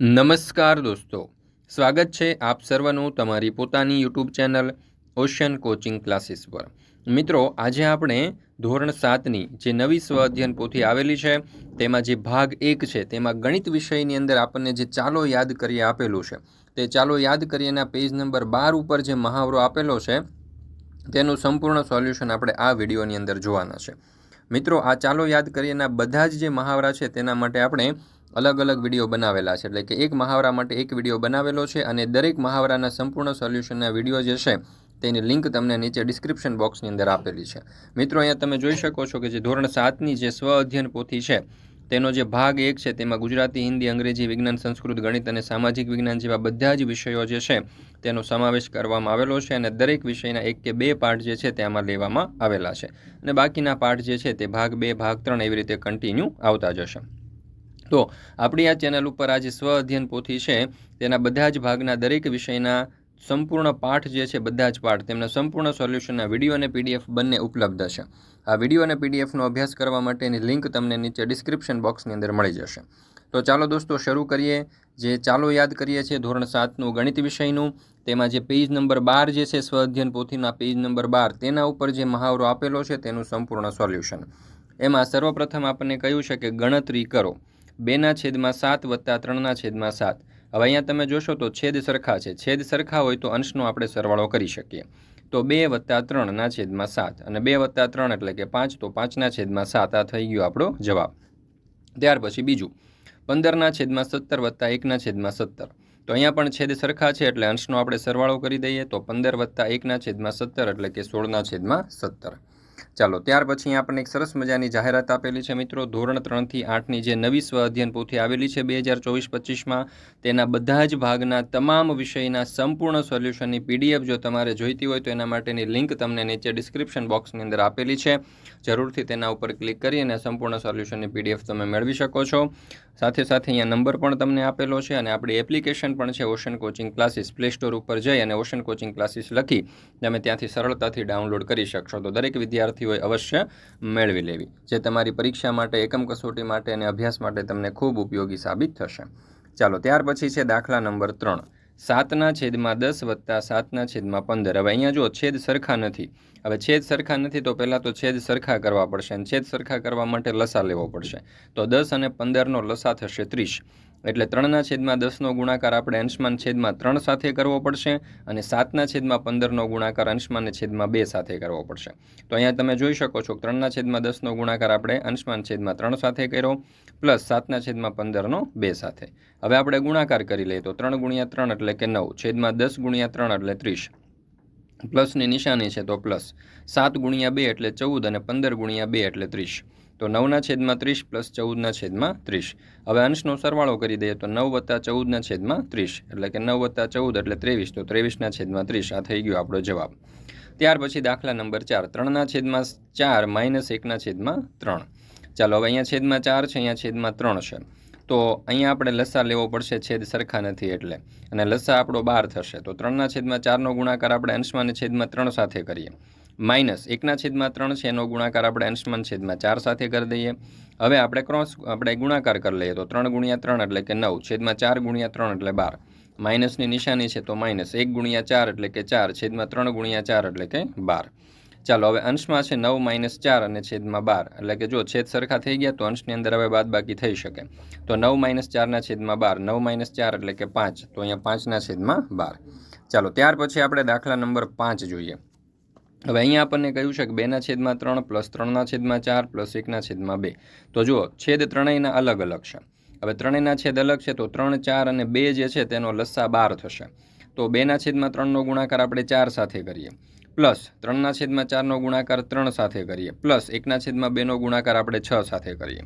નમસ્કાર દોસ્તો. સ્વાગત છે આપ સર્વનું તમારી પોતાની YouTube channel Ocean Coaching Classes પર. મિત્રો, આજે આપણે ધોરણ સાતની જે નવી સ્વ અધ્યયન પોથી આવેલી છે, તેમાં જે ભાગ એક છે, તેમાં ગણિત વિષયની અંદર આપણને જે ચાલો યાદ કરીએ આપેલું છે, તે ચાલો યાદ કરીએના પેજ નંબર બાર ઉપર જે મહાવરો આપેલો છે, તેનું સંપૂર્ણ સોલ્યુશન આપણે આ વિડીયોની અંદર જોવાના છે. મિત્રો, આ ચાલો યાદ કરીએના બધા જ જે મહાવરા છે, તેના માટે આપણે અલગ અલગ વીડિયો બનાવેલા છે. એટલે કે એક મહાવરા માટે એક વીડિયો બનાવેલો છે અને દરેક મહાવરાના સંપૂર્ણ સોલ્યુશનના વીડિયો જે છે, તેની લિંક તમને નીચે ડિસ્ક્રિપ્શન બોક્સની અંદર આપેલી છે. મિત્રો, અહીંયા તમે જોઈ શકો છો કે જે ધોરણ સાતની જે સ્વ અધ્યયન પોથી છે, તેનો જે ભાગ એક છે, તેમાં ગુજરાતી, હિન્દી, અંગ્રેજી, વિજ્ઞાન, સંસ્કૃત, ગણિત અને સામાજિક વિજ્ઞાન જેવા બધા જ વિષયો જે છે, તેનો સમાવેશ કરવામાં આવેલો છે અને દરેક વિષયના એક કે બે પાઠ જે છે તેમાં લેવામાં આવેલા છે. અને બાકીના પાઠ જે છે, તે ભાગ બે, ભાગ ત્રણ એવી રીતે કન્ટિન્યુ આવતા જશે. તો આપણી આ ચેનલ ઉપર આ જે સ્વ અધ્યયન પોથી છે. તેના બધા જ ભાગના દરેક વિષયના સંપૂર્ણ પાઠ જે છે, બધા જ પાઠ તેમના સંપૂર્ણ સોલ્યુશનના વીડિયો અને પીડીએફ બંને ઉપલબ્ધ છે. આ વીડિયો અને પીડીએફનો અભ્યાસ કરવા માટેની લિંક તમને નીચે ડિસ્ક્રિપ્શન બોક્સની અંદર મળી જશે. તો ચાલો દોસ્તો, શરૂ કરીએ. જે ચાલો યાદ કરીએ છીએ ધોરણ સાતનું ગણિત વિષયનું. તેમાં જે પેજ નંબર બાર જે છે, સ્વ અધ્યયન પોથીના પેજ નંબર બાર, તેના ઉપર જે મહાવરો આપેલો છે, તેનું સંપૂર્ણ સોલ્યુશન. એમાં સર્વપ્રથમ આપણને કહ્યું છે કે ગણતરી કરો. બેના છેદમાં સાત વત્તા ત્રણના છેદમાં સાત. હવે અહીંયા તમે જોશો તો છેદ સરખા છે. છેદ સરખા હોય તો અંશનો આપણે સરવાળો કરી શકીએ. તો બે વત્તા ત્રણના છેદમાં સાત અને બે વત્તા ત્રણ એટલે કે પાંચ, તો પાંચના છેદમાં સાત. આ થઈ ગયો આપણો જવાબ. ત્યાર પછી બીજું. પંદરના છેદમાં સત્તર વત્તા એકના છેદમાં સત્તર. તો અહીંયા પણ છેદ સરખા છે એટલે અંશનો આપણે સરવાળો કરી દઈએ તો પંદર વત્તા એકના છેદમાં સત્તર એટલે કે સોળના છેદમાં સત્તર. ચાલો, ત્યાર પછી આપણને એક સરસ મજાની જાહેરાત આપેલી છે મિત્રો. ધોરણ ત્રણથી આઠની જે નવી સ્વ અધ્યયન પોથી આવેલી છે બે હજાર ચોવીસ પચીસમાં, તેના બધા જ ભાગના તમામ વિષયના સંપૂર્ણ સોલ્યુશનની પીડીએફ જો તમારે જોઈતી હોય તો એના માટેની લિંક તમને નીચે ડિસ્ક્રિપ્શન બોક્સની અંદર આપેલી છે. જરૂરથી તેના ઉપર ક્લિક કરી અને સંપૂર્ણ સોલ્યુશનની પીડીએફ તમે મેળવી શકો છો. સાથે સાથે અહીંયા નંબર પણ તમને આપેલો છે અને આપણી એપ્લિકેશન પણ છે Ocean Coaching Classes Play Store ઉપર જઈ અને ઓશન કોચિંગ ક્લાસીસ લખી તમે ત્યાંથી સરળતાથી ડાઉનલોડ કરી શકશો. તો દરેક વિદ્યાર્થી વિદ્યાર્થીઓએ અવશ્ય મેળવી લેવી, જે તમારી પરીક્ષા માટે, એકમ કસોટી માટે અને અભ્યાસ માટે તમને ખૂબ ઉપયોગી સાબિત થશે. ચાલો, ત્યાર પછી છે દાખલા નંબર ત્રણ. સાતના છેદમાં દસ વત્તા સાતના છેદમાં પંદર. હવે અહીંયા જો છેદ સરખા નથી. હવે છેદ સરખા નથી તો પહેલાં તો છેદ સરખા કરવા પડશે અને છેદ સરખા કરવા માટે લસા લેવો પડશે. તો દસ અને પંદરનો લસા થશે ત્રીસ. એટલે ત્રણના છેદમાં દસનો ગુણાકાર આપણે અંશમાન છેદમાં ત્રણ સાથે કરવો પડશે અને સાતના છેદમાં પંદરનો ગુણાકાર અંશમાન છેદમાં બે સાથે કરવો પડશે. તો અહીંયા તમે જોઈ શકો છો ત્રણના છેદમાં દસનો ગુણાકાર આપણે અંશમાન છેદમાં ત્રણ સાથે કર્યો પ્લસ સાતના છેદમાં પંદરનો બે સાથે. હવે આપણે ગુણાકાર કરી લઈએ તો ત્રણ ગુણ્યા ત્રણ એટલે કે નવ, છેદમાં દસ ગુણ્યા ત્રણ એટલે ત્રીસ. પ્લસની નિશાની છે તો પ્લસ સાત ગુણ્યા બે એટલે ચૌદ અને પંદર ગુણ્યા બે એટલે ત્રીસ. તો નવના છેદમાં ત્રીસ પ્લસ ચૌદના છેદમાં ત્રીસ. હવે અંશનો સરવાળો કરી દઈએ તો નવ વત્તા ચૌદના છેદમાં ત્રીસ. એટલે કે નવ વત્તા ચૌદ એટલે ત્રેવીસ. તો ત્રેવીસના છેદમાં ત્રીસ. આ થઈ ગયો આપણો જવાબ. ત્યાર પછી દાખલા નંબર ચાર. ત્રણના છેદમાં ચાર માઇનસ એકના છેદમાં ત્રણ. ચાલો હવે અહીંયા છેદમાં ચાર છે, અહીંયા છેદમાં ત્રણ છે. તો અહીંયા આપણે લસા લેવો પડશે, છેદ સરખા નથી એટલે. અને લસા આપણો બાર થશે. તો ત્રણના છેદમાં ચારનો ગુણાકાર આપણે અંશમાં છેદમાં ત્રણ સાથે કરીએ. માઇનસ એકના છેદમાં ત્રણ છે, એનો ગુણાકાર આપણે અંશમાન છેદમાં ચાર સાથે કરી દઈએ. હવે આપણે ક્રોસ આપણે ગુણાકાર કરી લઈએ તો ત્રણ ગુણ્યા ત્રણ એટલે કે નવ, છેદમાં ચાર ગુણ્યા ત્રણ એટલે બાર. માઇનસની નિશાની છે તો માઇનસ એક ગુણ્યા ચાર એટલે કે ચાર, છેદમાં ત્રણ ગુણ્યા ચાર એટલે કે બાર. ચાલો, હવે અંશમાં છે નવ માઇનસ ચાર અને છેદમાં બાર એટલે કે જો છેદ સરખા થઈ ગયા તો અંશની અંદર હવે બાદ બાકી થઈ શકે. તો નવ માઇનસ ચારના છેદમાં બાર, નવ માઇનસ ચાર એટલે કે પાંચ, તો અહીંયા પાંચના છેદમાં બાર. ચાલો, ત્યાર પછી આપણે દાખલા નંબર પાંચ જોઈએ. હવે અહીંયા આપણને કહ્યું છે કે બેના છેદમાં ત્રણ પ્લસ ત્રણના છેદમાં ચાર પ્લસ એકના છેદમાં બે. તો જુઓ, છેદ ત્રણેયના અલગ અલગ છે. હવે ત્રણેયના છેદ અલગ છે તો ત્રણ, ચાર અને બે જે છે તેનો લસ્સા બાર થશે. તો બેના છેદમાં ત્રણનો ગુણાકાર આપણે ચાર સાથે કરીએ. પ્લસ ત્રણના છેદમાં ચારનો ગુણાકાર ત્રણ સાથે કરીએ. પ્લસ એકના છેદમાં બેનો ગુણાકાર આપણે છ સાથે કરીએ.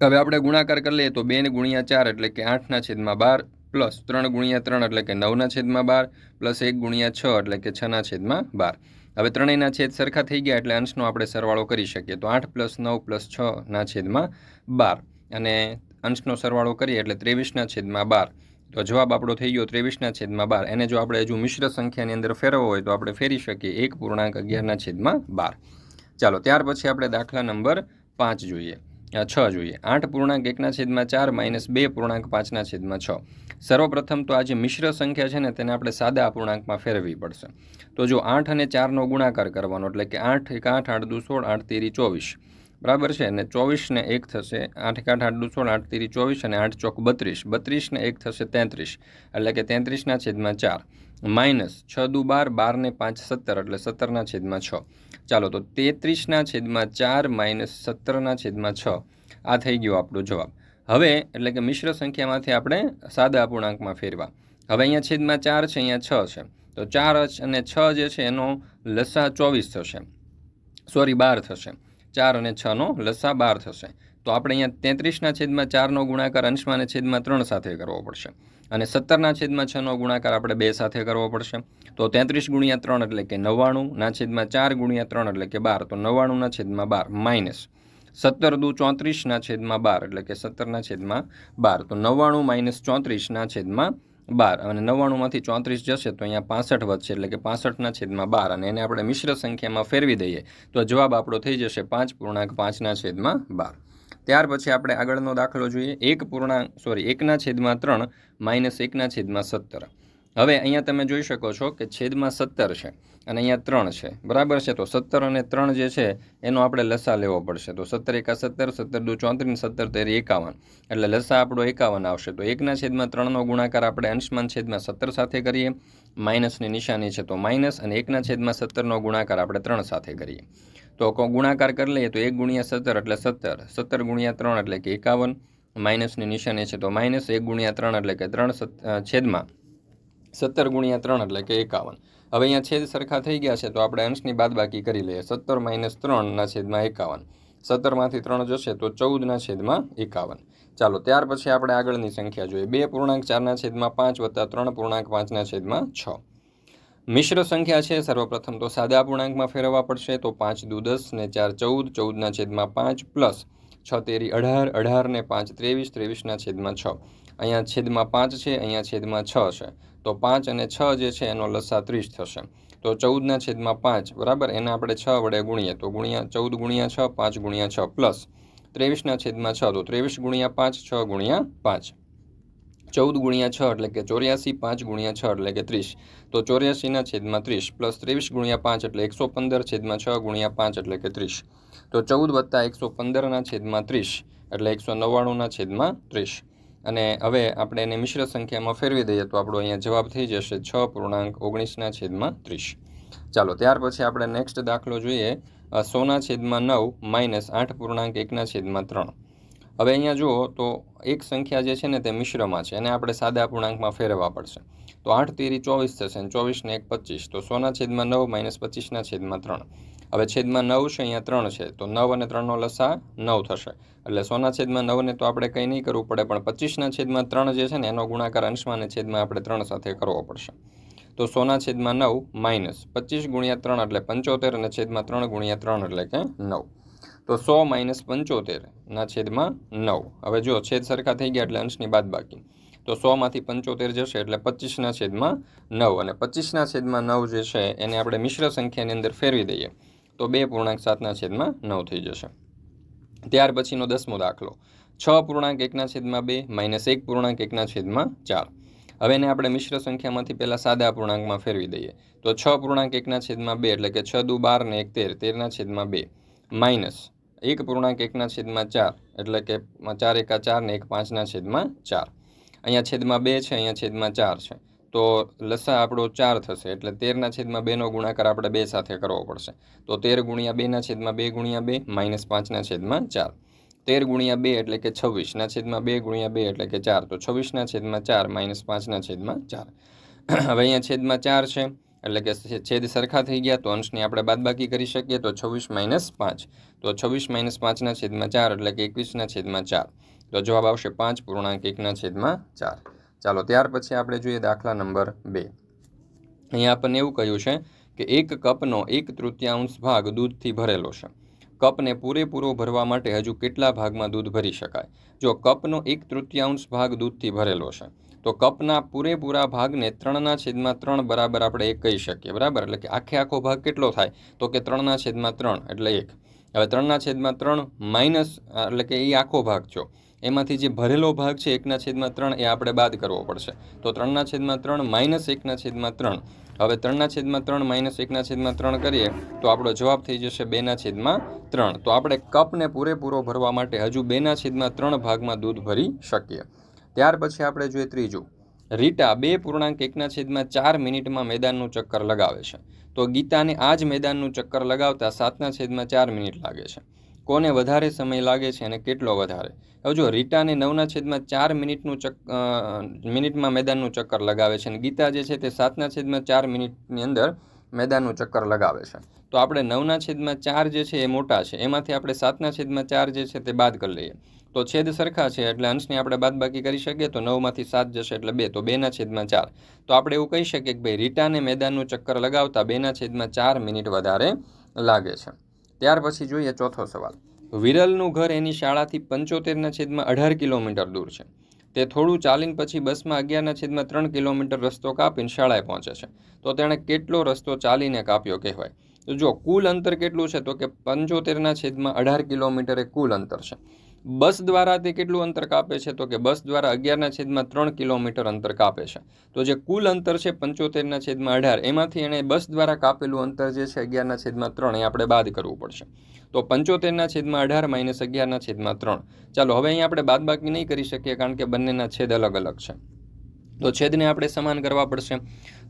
હવે આપણે ગુણાકાર કરી લઈએ તો બે ગુણ્યા ચાર એટલે કે આઠના છેદમાં બાર, પ્લસ ત્રણ ગુણ્યા ત્રણ એટલે કે નવના છેદમાં બાર, પ્લસ એક ગુણ્યા છ એટલે કે છના છેદમાં બાર. હવે ત્રણેયના છેદ સરખા થઈ ગયા એટલે અંશનો આપણે સરવાળો કરી શકીએ. તો આઠ પ્લસ નવ પ્લસ છના છેદમાં બાર. અને અંશનો સરવાળો કરીએ એટલે ત્રેવીસના છેદમાં બાર. તો જવાબ આપણો થઈ ગયો ત્રેવીસના છેદમાં બાર. એને જો આપણે હજુ મિશ્ર સંખ્યાની અંદર ફેરવવો હોય તો આપણે ફેરી શકીએ એક પૂર્ણાંક અગિયારના છેદમાં બાર. ચાલો, ત્યાર પછી આપણે દાખલા નંબર પાંચ જોઈએ. છ જોઈએ. આઠ પૂર્ણાંક એકના છેદમાં ચાર, માઇનસ બે પૂર્ણાંક પાંચના છેદમાં છ. સર્વપ્રથમ તો આ જે મિશ્ર સંખ્યા છે ને, તેને આપણે સાદા અપૂર્ણાંકમાં ફેરવવી પડશે. તો જો આઠ અને ચારનો ગુણાકાર કરવાનો, એટલે કે આઠ એક આઠ આઠ દુ સોળ, આઠ તેરી ચોવીસ. બરાબર છે? અને ચોવીસને એક થશે, આઠ એક આઠ આઠ દુ સોળ, આઠ તેરી ચોવીસ અને આઠ ચોક બત્રીસ. બત્રીસને એક થશે તેત્રીસ, એટલે કે તેત્રીસના છેદમાં ચાર. માઇનસ છ દુ બાર બાર ને પાંચ સત્તર, એટલે સત્તરના છેદમાં છ. ચાલો, તો તેત્રીસના છેદમાં ચાર માઇનસ સત્તરના છેદમાં છ. આ થઈ ગયો આપણો જવાબ. હવે, એટલે કે મિશ્ર સંખ્યામાંથી આપણે સાદા અપૂર્ણાંકમાં ફેરવા. હવે અહીંયા છેદમાં ચાર છે, અહીંયા છ છે. તો ચાર અને છ જે છે, એનો લસા ચોવીસ થશે. સોરી, બાર થશે. ચાર અને છનો લસા બાર થશે. તો આપણે અહીંયા તેત્રીસના છેદમાં ચારનો ગુણાકાર અંશમાં અને છેદમાં ત્રણ સાથે કરવો પડશે. અને સત્તરના છેદમાં છનો ગુણાકાર આપણે બે સાથે કરવો પડશે. તો તેત્રીસ ગુણ્યા ત્રણ એટલે કે નવ્વાણુંના છેદમાં ચાર ગુણ્યા ત્રણ એટલે કે બાર. તો નવ્વાણુંના છેદમાં બાર, માઇનસ સત્તર દુ ચોત્રીસના છેદમાં બાર એટલે કે સત્તરના છેદમાં બાર. તો નવ્વાણું માઇનસ ચોત્રીસના છેદમાં બાર. અને નવ્વાણુંમાંથી ચોત્રીસ જશે તો અહીંયા પાસઠ વધશે એટલે કે પાસઠના છેદમાં બાર. અને એને આપણે મિશ્ર સંખ્યામાં ફેરવી દઈએ તો જવાબ આપણો થઈ જશે પાંચ પૂર્ણાંક પાંચના છેદમાં બાર. ત્યાર પછી આપણે આગળનો દાખલો જોઈએ. એક પૂર્ણાંક સોરી એકના છેદમાં ત્રણ, માઇનસ એકના છેદમાં સત્તર. હવે અહીંયા તમે જોઈ શકો છો કે છેદમાં સત્તર છે અને અહીંયા ત્રણ છે. બરાબર છે? તો સત્તર અને ત્રણ જે છે, એનો આપણે લસા લેવો પડશે. તો સત્તર એકા સત્તર સત્તર દુ ચોત્રીસ, સત્તર તેરી એકાવન. એટલે લસા આપણો એકાવન આવશે. તો એકના છેદમાં ત્રણનો ગુણાકાર આપણે અંશમાન છેદમાં સત્તર સાથે કરીએ. માઇનસની નિશાની છે તો માઇનસ અને એકના છેદમાં સત્તરનો ગુણાકાર આપણે ત્રણ સાથે કરીએ. તો ગુણાકાર કરી લઈએ તો એક ગુણ્યા સત્તર એટલે સત્તર. સત્તર ગુણ્યા ત્રણ એટલે કે એકાવન. માઇનસની નિશાની છે તો માઇનસ એક ગુણ્યા ત્રણ એટલે કે ત્રણ છેદમાં. સત્તર ગુણ્યા ત્રણ એટલે કે એકાવન. હવે અહીંયા છેદ સરખા થઈ ગયા છે તો આપણે અંશની બાદબાકી કરી લઈએ. સત્તર માઇનસ ત્રણના છેદમાં એકાવન. સત્તરમાંથી ત્રણ જશે તો ચૌદના છેદમાં એકાવન. ચાલો, ત્યાર પછી આપણે આગળની સંખ્યા જોઈએ. બે પૂર્ણાંક ચારના છેદમાં પાંચ વત્તા ત્રણ પૂર્ણાંક પાંચના છેદમાં છ. મિશ્ર સંખ્યા છે. સર્વપ્રથમ તો સાદા પૂર્ણાંકમાં ફેરવવા પડશે. તો પાંચ દુ દસ ને ચાર ચૌદ. ચૌદના છેદમાં પાંચ પ્લસ છ તેરી અઢાર. અઢાર ને પાંચ ત્રેવીસ. ત્રેવીસના છેદમાં છ. અહીંયા છેદમાં પાંચ છે. અહીંયા છેદમાં છ છે. તો પાંચ અને છ જે છે એનો લસા ત્રીસ થશે. તો ચૌદના છેદમાં પાંચ. બરાબર? એને આપણે છ વડે ગુણીએ. તો ગુણ્યા ચૌદ ગુણ્યા છ, પાંચ ગુણ્યા છ પ્લસ ત્રેવીસના છેદમાં છ. તો ત્રેવીસ ગુણ્યા પાંચ, છ ગુણ્યા પાંચ. ચૌદ ગુણ્યા છ એટલે કે ચોર્યાસી પાંચ ગુણ્યા છ એટલે કે ત્રીસ. તો ચોર્યાસીના છેદમાં ત્રીસ પ્લસ ત્રેવીસ ગુણ્યા પાંચ એટલે એકસો પંદર છેદમાં છ ગુણ્યા પાંચ એટલે કે ત્રીસ. તો ચૌદ વત્તા એકસો પંદરના છેદમાં ત્રીસ એટલે એકસો નવ્વાણુંના છેદમાં ત્રીસ. અને હવે આપણે એને મિશ્ર સંખ્યામાં ફેરવી દઈએ તો આપણો અહીંયા જવાબ થઈ જશે છ પૂર્ણાંક ઓગણીસના છેદમાં ત્રીસ. ચાલો, ત્યાર પછી આપણે નેક્સ્ટ દાખલો જોઈએ. સોના છેદમાં નવ માઇનસ આઠ પૂર્ણાંક એકના છેદમાં ત્રણ. હવે અહીંયા જુઓ, તો એક સંખ્યા જે છે ને તે મિશ્રમાં છે એને આપણે સાદા પૂર્ણાંકમાં ફેરવવા પડશે. તો આઠ તેરી ચોવીસ થશે અને ચોવીસને એક પચીસ. તો સોના છેદમાં નવ માઇનસ પચીસના છેદમાં ત્રણ. હવે છેદમાં નવ છે, અહીંયા ત્રણ છે. તો નવ અને ત્રણનો લસા નવ થશે. એટલે સોના છેદમાં નવને તો આપણે કંઈ નહીં કરવું પડે, પણ પચીસના છેદમાં ત્રણ જે છે ને, એનો ગુણાકાર અંશમાં અને છેદમાં આપણે ત્રણ સાથે કરવો પડશે. તો સોના છેદમાં નવ માઇનસ પચીસ ગુણ્યા ત્રણ એટલે પંચોતેર અને છેદમાં ત્રણ ગુણ્યા ત્રણ એટલે કે નવ. તો સો માઇનસ પંચોતેરના છેદમાં નવ. હવે જો છેદ સરખા થઈ ગયા એટલે અંશની બાદ બાકી. તો સોમાંથી પંચોતેર જશે એટલે પચીસના છેદમાં નવ. અને પચીસના છેદમાં નવ જે છે, એને આપણે મિશ્ર સંખ્યાની અંદર ફેરવી દઈએ. તો બે પૂર્ણાંક સાતના છેદમાં નવ થઈ જશે. ત્યાર પછીનો દસમો દાખલો. છ પૂર્ણાંક એકના છેદમાં બે, માઇનસ એક પૂર્ણાંક એકના છેદમાં ચાર. હવે એને આપણે મિશ્ર સંખ્યામાંથી પહેલાં સાદા પૂર્ણાંકમાં ફેરવી દઈએ. તો છ પૂર્ણાંક એકના છેદમાં બે એટલે કે છ દુ બાર ને એક તેર તેરના છેદમાં બે. માઇનસ એક પૂર્ણાંક એકના છેદમાં ચાર, એટલે કે ચાર એકા ચાર ને એક પાંચના છેદમાં ચાર. અહીંયા છેદમાં બે છે, અહીંયા છેદમાં ચાર છે. તો લસા આપણો ચાર થશે, એટલે તેરના છેદમાં બેનો ગુણાકાર આપણે બે સાથે કરવો પડશે. તો તેર ગુણ્યા બેના છેદમાં બે ગુણ્યા બે, માઇનસ પાંચના છેદમાં ચાર. તેર ગુણ્યા બે એટલે કે છવ્વીસના છેદમાં બે ગુણ્યા બે એટલે કે ચાર. તો છવ્વીસના છેદમાં ચાર, માઇનસ પાંચના છેદમાં ચાર. હવે અહીંયા છેદમાં ચાર છે. એટલે કે છેદ સરખા થઈ ગયા તો અંશની આપણે બાદબાકી કરી શકીએ તો છવ્વીસ માઇનસ પાંચ. તો છવ્વીસ માઇનસ પાંચના છેદમાં ચાર એટલે કે એકવીસના છેદમાં ચાર. તો જવાબ આવશે પાંચ પૂર્ણાંક એકના છેદમાં ચાર. ચાલો ત્યાર પછી આપણે જોઈએ દાખલા નંબર બે. અહીંયા આપણને એવું કહ્યું છે કે એક કપનો એક તૃતીયાંશ ભાગ દૂધથી ભરેલો છે. કપને પૂરેપૂરો ભરવા માટે હજુ કેટલા ભાગમાં દૂધ ભરી શકાય? જો કપનો એક તૃતીયાંશ ભાગ દૂધથી ભરેલો છે તો કપના પૂરેપૂરા ભાગને ત્રણના છેદમાં ત્રણ બરાબર આપણે એક કહી શકીએ, બરાબર? એટલે કે આખે આખો ભાગ કેટલો થાય? તો કે ત્રણના છેદમાં ત્રણ, એટલે એક. હવે ત્રણના છેદમાં ત્રણ માઇનસ એટલે કે એ આખો ભાગ છો. એમાંથી જે ભરેલો ભાગ છે, એકના છેદમાં ત્રણ, એ આપણે બાદ કરવો પડશે. તો ત્રણના છેદમાં ત્રણ માઇનસ એકના છેદમાં ત્રણ. હવે ત્રણના છેદમાં ત્રણ માઇનસ એકના છેદમાં ત્રણ કરીએ, તો આપણો જવાબ થઈ જશે બેના છેદમાં ત્રણ. તો આપણે કપને પૂરેપૂરો ભરવા માટે હજુ બેના છેદમાં ત્રણ ભાગમાં દૂધ ભરી શકીએ. ત્યાર પછી આપણે જોઈએ ત્રીજું. રીટા બે પૂર્ણાંક એકના છેદમાં ચાર મિનિટમાં મેદાનનું ચક્કર લગાવે છે. તો ગીતાને આ જ મેદાનનું ચક્કર લગાવતા સાતના છેદમાં ચાર મિનિટ લાગે છે. કોને વધારે સમય લાગે છે અને કેટલો વધારે? હવે જો રીટાને નવના છેદમાં ચાર મિનિટનું ચક મિનિટમાં મેદાનનું ચક્કર લગાવે છે અને ગીતા જે છે તે સાતના છેદમાં ચાર મિનિટની અંદર મેદાનનું ચક્કર લગાવે છે. તો આપણે નવના છેદમાં ચાર જે છે એ મોટા છે. એમાંથી આપણે સાતના છેદમાં ચાર જે છે તે બાદ કરી લઈએ. તો છેદ સરખા છે એટલે અંશની આપણે બાદબાકી કરી શકીએ તો નવમાંથી સાત જશે એટલે બે, તો બેના છેદમાં ચાર. તો આપણે એવું કહી શકીએ કે ભાઈ રીટાને મેદાનનું ચક્કર લગાવતા બેના છેદમાં ચાર મિનિટ વધારે લાગે છે. ત્યાર પછી જોઈએ ચોથો સવાલ. વિરલનું ઘર એની શાળાથી પંચોતેરના છેદમાં અઢાર કિલોમીટર દૂર છે. તે થોડું ચાલીને પછી બસમાં અગિયારના છેદમાં ત્રણ કિલોમીટર રસ્તો કાપીને શાળાએ પહોંચે છે. તો તેણે કેટલો રસ્તો ચાલીને કાપ્યો કહેવાય? તો જો કુલ અંતર કેટલું છે? તો કે પંચોતેરના છેદમાં અઢાર કિલોમીટર એ કુલ અંતર છે. બસ દ્વારા તે કેટલું અંતર કાપે છે? તો કે બસ દ્વારા અગિયારના છેદમાં ત્રણ કિલોમીટર અંતર કાપે છે. તો જે કુલ અંતર છે પંચોતેરના છેદમાં અઢાર. એમાંથી એણે બસ દ્વારા કાપેલું અંતર જે છે અગિયારના છેદમાં ત્રણ, એ આપણે બાદ કરવું પડશે. તો પંચોતેરના છેદમાં અઢાર માઇનસ અગિયારના છેદમાં ત્રણ. ચાલો, હવે અહીં આપણે બાદબાકી નહીં કરી શકીએ કારણ કે બંનેના છેદ અલગ અલગ છે. તો છેદને આપણે સમાન કરવા પડશે.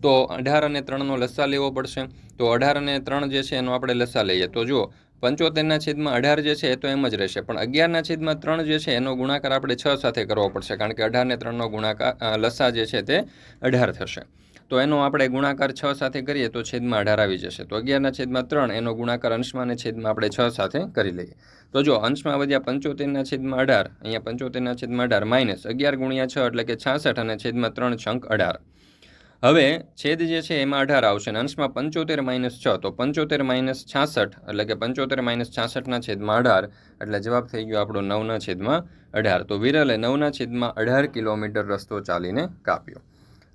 તો અઢાર અને ત્રણનો લસ્સા લેવો પડશે. તો અઢાર અને ત્રણ જે છે એનો આપણે લસ્સા લઈએ. તો જુઓ પંચોતેરના છેદમાં અઢાર જે છે એ તો એમ જ રહેશે. પણ અગિયારના છેદમાં ત્રણ જે છે એનો ગુણાકાર આપણે છ સાથે કરવો પડશે, કારણ કે અઢારને ત્રણનો ગુણાકાર લસા જે છે તે અઢાર થશે. તો એનો આપણે ગુણાકાર છ સાથે કરીએ તો છેદમાં અઢાર આવી જશે. તો અગિયારના છેદમાં ત્રણ, એનો ગુણાકાર અંશમાં અને છેદમાં આપણે છ સાથે કરી લઈએ. તો જો અંશમાં વધ્યા પંચોતેરના છેદમાં અઢાર, અહીંયા પંચોતેરના છેદમાં અઢાર માઇનસ અગિયાર ગુણ્યા છ એટલે કે છાસઠ અને છેદમાં ત્રણ છંક અઢાર. હવે છેદ જે છે એમાં અઢાર આવશે અને અંશમાં પંચોતેર માઇનસ છ, તો પંચોતેર માઇનસ છાસઠ, એટલે કે પંચોતેર માઇનસ છાસઠના છેદમાં અઢાર, એટલે જવાબ થઈ ગયો આપણો નવના છેદમાં અઢાર. તો વિરલે નવના છેદમાં અઢાર કિલોમીટર રસ્તો ચાલીને કાપ્યો.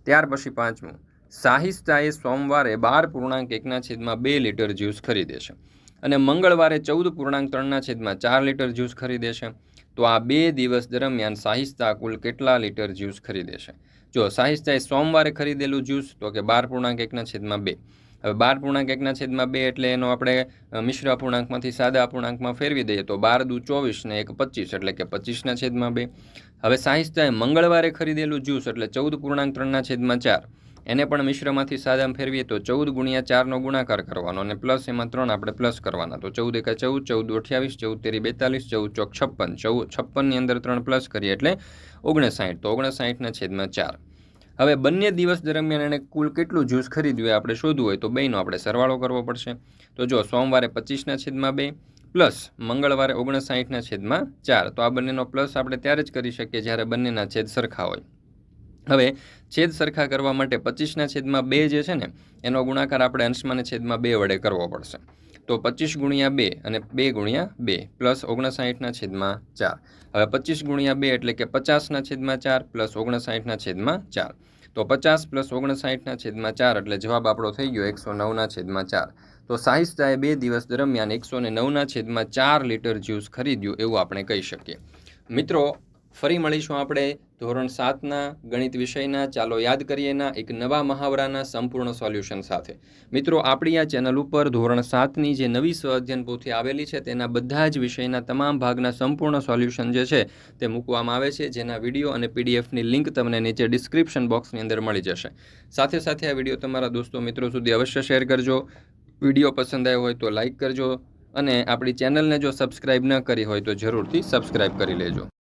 ત્યાર પછી પાંચમું. સાહિસ્તાએ સોમવારે બાર પૂર્ણાંક એકના છેદમાં બે લીટર જ્યુસ ખરીદે છે. અને મંગળવારે ચૌદ પૂર્ણાંક ત્રણના છેદમાં ચાર લીટર જ્યુસ ખરીદે છે તો આ બે દિવસ દરમિયાન સાહિસ્તા કુલ કેટલા લીટર જ્યુસ ખરીદે છે જો સાહિસ્તાએ સોમવારે ખરીદેલું જ્યુસ, તો કે બાર પૂર્ણાંક એકના છેદમાં બે. હવે બાર પૂર્ણાંક એકના છેદમાં બે એટલે એનો આપણે મિશ્ર અપૂર્ણાંકમાંથી સાદા અપૂર્ણાંકમાં ફેરવી દઈએ તો બાર દુ ચોવીસ ને એક પચીસ એટલે કે પચીસના છેદમાં બે. હવે સાહિસ્તાએ મંગળવારે ખરીદેલું જ્યુસ એટલે ચૌદ પૂર્ણાંક ત્રણના છેદમાં ચાર. એને પણ મિશ્રમાંથી સાદામાં ફેરવીએ તો ચૌદ ગુણ્યા ચારનો ગુણાકાર કરવાનો અને પ્લસ એમાં ત્રણ આપણે પ્લસ કરવાના. તો ચૌદ એકા ચૌદ ચૌદ અઠ્યાવીસ, ચૌદ તેરી બેતાલીસ, ચૌદ ચોક છપ્પન. ચૌદ, છપ્પનની અંદર ત્રણ પ્લસ કરીએ એટલે ઓગણસાઠ. તો ઓગણસાઠના છેદમાં ચાર. હવે બંને દિવસ દરમિયાન એણે કુલ કેટલું જ્યુસ ખરીદ્યું આપણે શોધવું હોય તો બેનો આપણે સરવાળો કરવો પડશે. તો જો સોમવારે પચીસના છેદમાં બે, પ્લસ મંગળવારે ઓગણસાઠના છેદમાં ચાર. તો આ બંનેનો પ્લસ આપણે ત્યારે જ કરી શકીએ જ્યારે બંનેના છેદ સરખા હોય. હવે છેદ સરખા કરવા માટે પચીસના છેદમાં બે જે છે ને, એનો ગુણાકાર આપણે અંશમાં છેદમાં બે વડે કરવો પડશે. તો પચીસ ગુણ્યા બે અને બે ગુણ્યા બે પ્લસ ઓગણસાઠના છેદમાં ચાર. હવે પચીસ ગુણ્યા બે એટલે કે પચાસના છેદમાં ચાર પ્લસ ઓગણસાઠના છેદમાં ચાર. તો પચાસ પ્લસ ઓગણસાઠના છેદમાં ચાર એટલે જવાબ આપણો થઈ ગયો એકસો નવના છેદમાં ચાર. તો સાહિસ્તાએ બે દિવસ દરમિયાન એકસો ને નવના છેદમાં ચાર લીટર જ્યુસ ખરીદ્યું એવું આપણે કહી શકીએ. મિત્રો ફરી મળીશું આપણે ધોરણ સાતના ગણિત વિષયના. ચાલો યાદ કરીએના એક નવા મહાવરાના સંપૂર્ણ સોલ્યુશન સાથે. મિત્રો, આપણી આ ચેનલ ઉપર ધોરણ સાતની જે નવી સ્વ અધ્યયન પોથી આવેલી છે, તેના બધા જ વિષયના તમામ ભાગના સંપૂર્ણ સોલ્યુશન જે છે, તે મૂકવામાં આવે છે. જેના વીડિયો અને પીડીએફની લિંક તમને નીચે ડિસ્ક્રિપ્શન બોક્સની અંદર મળી જશે. સાથે સાથે આ વીડિયો તમારા દોસ્તો મિત્રો સુધી અવશ્ય શેર કરજો. વીડિયો પસંદ આવ્યો હોય તો લાઇક કરજો અને આપણી ચેનલને જો સબસ્ક્રાઇબ ન કરી હોય તો જરૂરથી સબસ્ક્રાઇબ કરી લેજો.